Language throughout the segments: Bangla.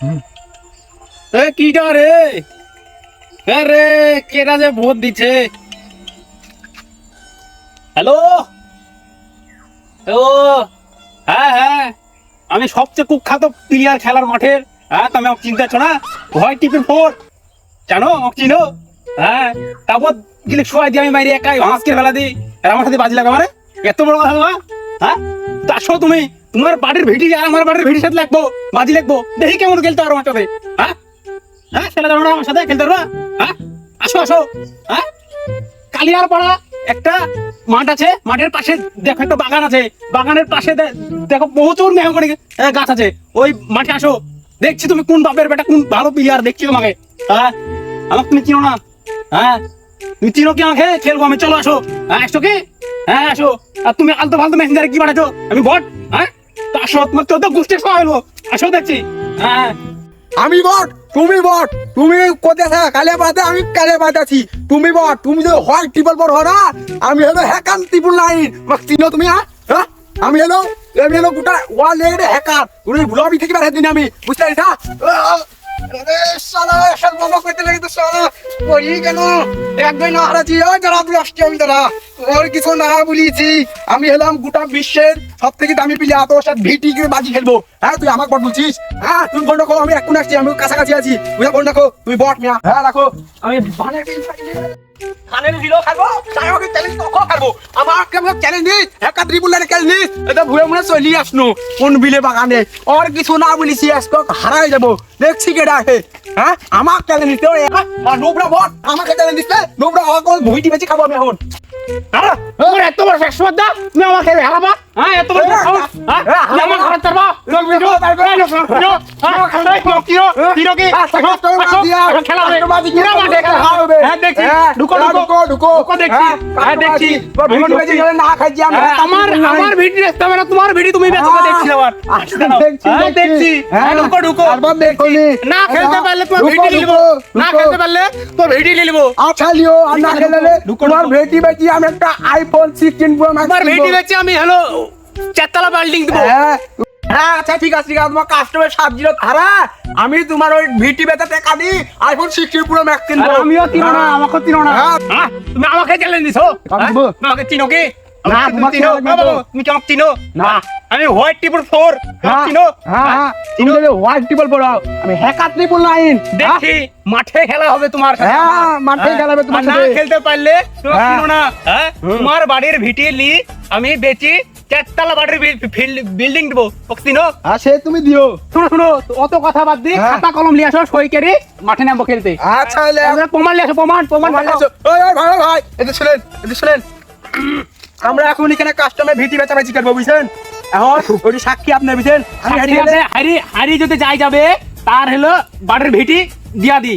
এ কিটা রে? কেটা যে ভোট দিচ্ছে হ্যালো? ও হ্যাঁ হ্যাঁ। আমি সবচেয়ে কুখ্যাত প্লেয়ার খেলার মাঠের হ্যাঁ তুমি আমাকে চিনতে পারছ না? ভয় টিপি ফোর। জানো চিনো? হ্যাঁ তারপর গেলে শোয়াই দিয়ে আমি বাইরে একাই হাঁসকে ফেলা দিই। আর আমার সাথে বাজি লাগা মানে? এত বড় কথা হ্যাঁ? তা তুমি। তোমার বাড়ির ভিটি আর আমার বাড়ির ভিটির সাথে লাগবো বাজি লাগবো। দেখি কেমন খেলতে পারো আমার সাথে হ্যাঁ? হ্যাঁ খেলে যাব আমার সাথে খেলতে পারবা? হ্যাঁ? আসো আসো। হ্যাঁ? কালিয়ার পাড়া একটা মাঠ আছে মাঠের পাশে দেখো একটা বাগান আছে। বাগানের পাশে দেখো প্রচুর আহ, গাছ আছে। ওই মাঠে আসো। দেখছি তুমি কোন বাপের বেটা কোন ভালো প্লেয়ার দেখছি তোমাকে। হ্যাঁ? আমাকে তুমি চিনো না? হ্যাঁ? তুমি চিনো কি আমাকে? খেলব আমি চলো আসো। হ্যাঁ আসো কি? হ্যাঁ আসো। আর তুমি আলতো ফালতো মেসেঞ্জারে কি পাঠাচ্ছো আমি বট হ্যাঁ? তো তোমার তো গোষ্ঠী সবাই আসো দেখছি। হ্যাঁ। আমি বট, তুমি বট, তুমি কোথায় কালে পাতে আমি কালে আছি। তুমি বট, তুমি যদি হয় ট্রিপল বট আমি হলো নাইন আমাকে চিনো তুমি হ্যাঁ? হ্যাঁ? আমি হলো আমি হলো গোটা ওয়াল লেগে হ্যাকার তুমি ভুলাবি থেকে বেড়ে দিন আমি, বুঝতে পারিস হ্যাঁ? একদিন না ওই আসছি আমি কিছু না আমি হলাম গোটা বিশ্বের সব থেকে দামি প্লেয়ার তোর সাথে ভিটি করে বাজি খেলব? হ্যাঁ তুই আমার বট বলছিস? হ্যাঁ তুমি ফোন রাখো, আমি এখন আসছি, আমি কাছাকাছি আছি। তুই ফোন রাখো তুই বট মিয়া। হ্যাঁ রাখো। আমি কোন বিলে বাগানে। কিছু না হারাই হ্যাঁ নোবরা বট, আমাকে অকল হ্যাঁ? তুমি আমাকে হ্যাঁ এত বড় সাহস হ্যাঁ তুমি আমার ঘরে তারবা লোক ভিডিও তারপরে লোক ভিডিও হ্যাঁ খেলাই কিনো কিনো কিনো কি খেলা হবে পুরো মাঠে খেলা হবে হ্যাঁ দেখছি ঢুকো ঢুকো ঢুকো ঢুকো দেখছি হ্যাঁ দেখছি ভিডিও বেঁচে গেলে না খাইছি আমি হ্যাঁ, আমার আমার ভিডিও দেখতে হবে না তোমার ভিডিও তুমি বেচতে দেখছি আবার হ্যাঁ দেখছি হ্যাঁ ঢুকো ঢুকো তারপর দেখছি না খেলতে পারলে তোমার ঢুকো, ভিডিও নিব ঢুকো, না ঢুকো। খেলতে পারলে তোমার ভিডিও নিব আচ্ছা লিও আর না খেলে ঢুকো, তোমার ঢুকো। ভেটি বেটি আমি একটা আইফোন সিক্সটিন প্রো ম্যাক্স তোমার ভিডিও বেচে আমি হ্যালো চারতলা বিল্ডিং দেবো। হ্যাঁ। হ্যাঁ আচ্ছা ঠিক আছে ঠিক আছে তোমার কাস্টমার সাত জিরো। ধারা আমি তোমার ওই ভিটি বেচা টাকা দিই আইফোন প্রো কিনবো। আমিও না আমাকে চিনো না। হ্যাঁ। হ্যাঁ, তুমি আমাকে চ্যালেঞ্জ দিছো? হ্যাঁ? আমাকে চিনো কি? না, তুমি কি আমাকে চিনো? না। আমি হোয়াইট ফোর হ্যাঁ চিনো? হ্যাঁ হ্যাঁ তুমি যদি হোয়াইট টিপল পড়াও আমি হ্যাকার ট্রিপল নাইন দেখি মাঠে খেলা হবে তোমার সাথে। হ্যাঁ, মাঠে খেলা হবে তোমার না। খেলতে পারলে তুমি হ্যাঁ। চিনো না। হ্যাঁ। তোমার বাড়ির ভিটি লি আমি বেচি চারতলা বাড়ির বিল্ডিং দেবো চিনো হ্যাঁ সে তুমি দিও। শুনো শুনো অত কথা বাদ দিয়ে হ্যাঁ। খাতা কলম নিয়ে আসো সই করে মাঠে নামবো খেলতে। আচ্ছা প্রমাণ নিয়ে আসো প্রমাণ প্রমাণ। ওই ভাই শুনেন শুনেন। আমরা এখন এখানে কাস্টমার ভিটি বেচাবেচি করব বুঝছেন? এখন ওই সাক্ষী আপনার বুঝছেন? হারি হারি যদি যাই যাবে তার হলো বাড়ির ভিটি দিয়া দি।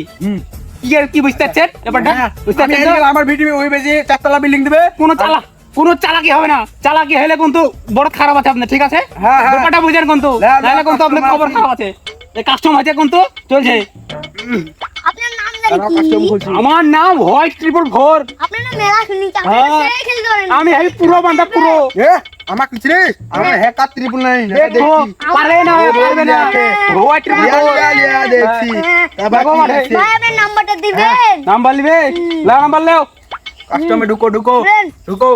কি আর কি বুঝতে পারছেন ব্যাপারটা? হ্যাঁ, বুঝতে পারছেন আমার ভিটি ওই বেজে চারতলা বিল্ডিং দেবে। কোনো চালা কোনো চালাকি হবে না। চালাকি হলে কিন্তু বড় খারাপ আছে আপনার ঠিক আছে? হ্যাঁ, হ্যাঁ। ব্যাপারটা বুঝেন কিন্তু। নাহলে কিন্তু আপনার খবর খারাপ আছে। কাস্টম আছে কিন্তু চলছে। আমার নাম হোয়াইট ট্রিপল ফোর হ্যাঁ। আপনি আমি এই পুরো বান্ধা পুরো। আমার কিছু রে? আমার হ্যাকার নাইন দেখো পারে না পারবে না। হোয়াইট ট্রিপল ফোর দেখছি। ভাই নাম্বারটা দিবেন। নাম্বার লিবে লা নাম্বার লেও। কাস্টমে ঢুকো ঢুকো। ঢুকো।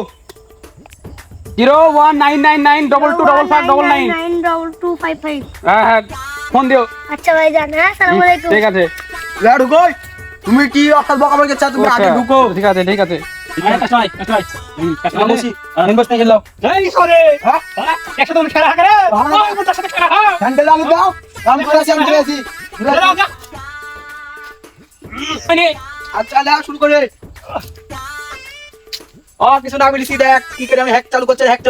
Zero one nine nine nine double two double five double nine. Nine double two five five হ্যাঁ হ্যাঁ ফোন দিও। আচ্ছা ভাই জান হ্যাঁ সালাম আলাইকুম। ঠিক আছে। লে ঢুকো তুমি কি অসাল বকাবকি চাচ্ছ তুমি আগে ঢুকো। ঠিক আছে ঠিক আছে। হ্যাঁ? আচ্ছা শুরু করে। কিছু না বলিস দেখ, কি করে আমি চালু করছে হ্যাক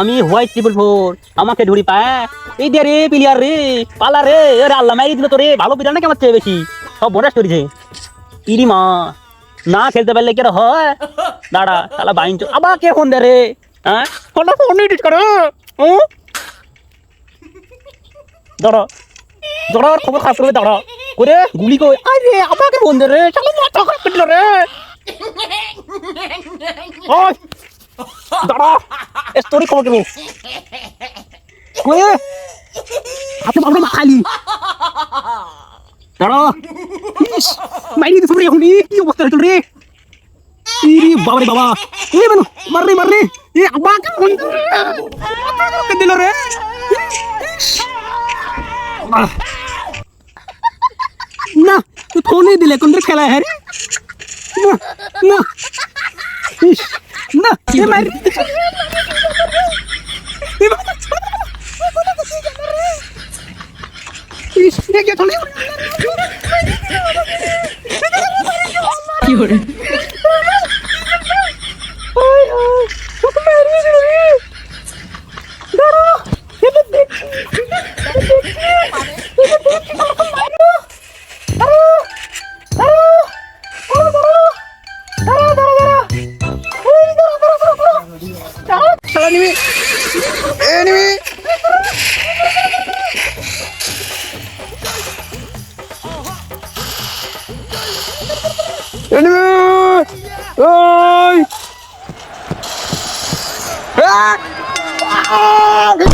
আমি হোয়াইট ট্রিপল ফোর আমাকে ধরি পায় এই দে রে প্লেয়ার রে, পালা রে, আরে আল্লাহ মারি দিল তো রে ভালো প্লেয়ার না কেমন বেশি? সব বোনাস করেছে। ইরি মা, না খেলতে পারলে কেন হয়? দাঁড়া তাহলে বাইন আবার কে ফোন দে রে? হ্যাঁ? ফোনটা ফোন এডিট করো। হুম দাঁড়া দাঁড়া খবর খাস করে দাঁড়া করে গুলি কই আরে আমাকে ফোন দে রে? চলো মাথা খারাপ রে। ওই দাঁড়া স্টোরি খবর দেবো কয়ে আপনি বাবু খালি দাঁড়া ইস, মাইরি দিতে রে ই, কি অবস্থা হয়েছিল রে ইরে বাবা রে বাবা এ বেনু মার রে মার রে এ আমাকে ফোন দিল রে। না তুই ফোনই দিলে কোন খেলা হ্যাঁ রে না না কে চলে Enemy! Enemy! Oi! Ah! Ah! Ah,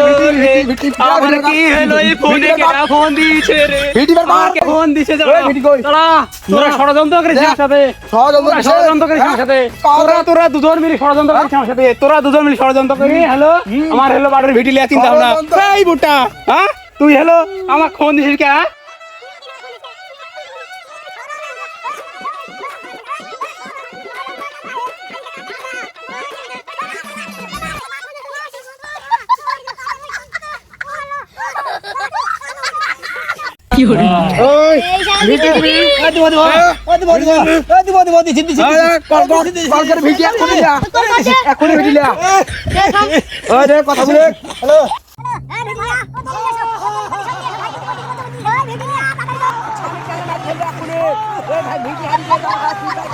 মিটি আমার কি সর্বনাশ হইল রে? আমার কি হলো এই ফোনে কেটা ফোন দিয়েছে রে মিটি বের কর ফোন দিছে ওই মিটি কই দাঁড়া তোরা ষড়যন্ত্র করিস আমার সাথে ষড়যন্ত্র তোরা ষড়যন্ত্র করিস আমার সাথে তোরা তোরা দুজন মিলে ষড়যন্ত্র করিস আমার সাথে তোরা দুজন মিলে ষড়যন্ত্র করি হ্যালো আমার হলো বাড়ির ভিটি লিয়া চিন্তা ভাবনা এই বুটা হ্যাঁ তুই হ্যালো আমার ফোন দিছিস কে হ্যাঁ কথা বলে। হ্যালো। হ্যালো